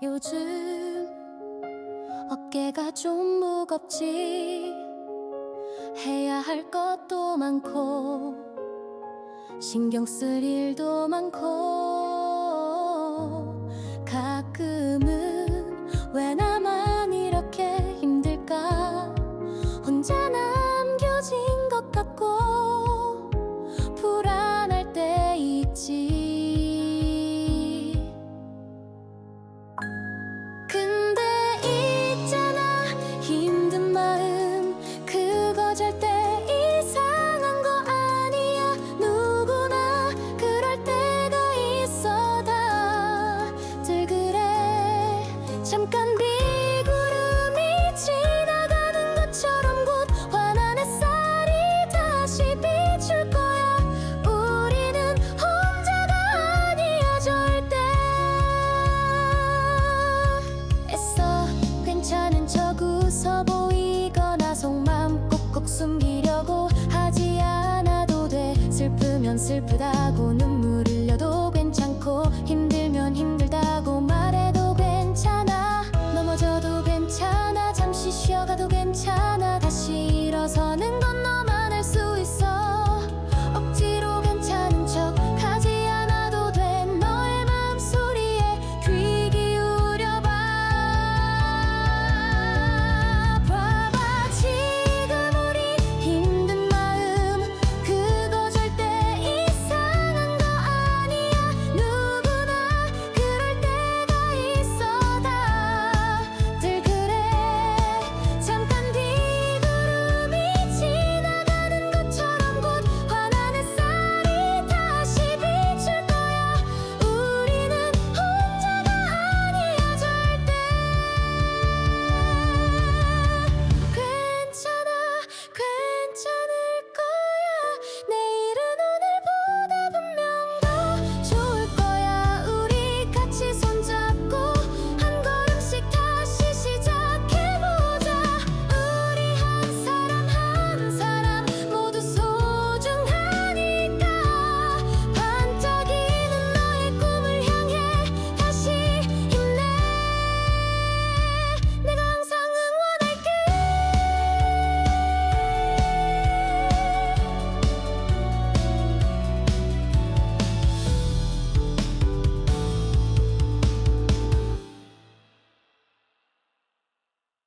요즘 어깨가 좀 무겁지. 해야 할 것도 많고 신경 쓸 일도 많고. 울면 슬프다고 눈물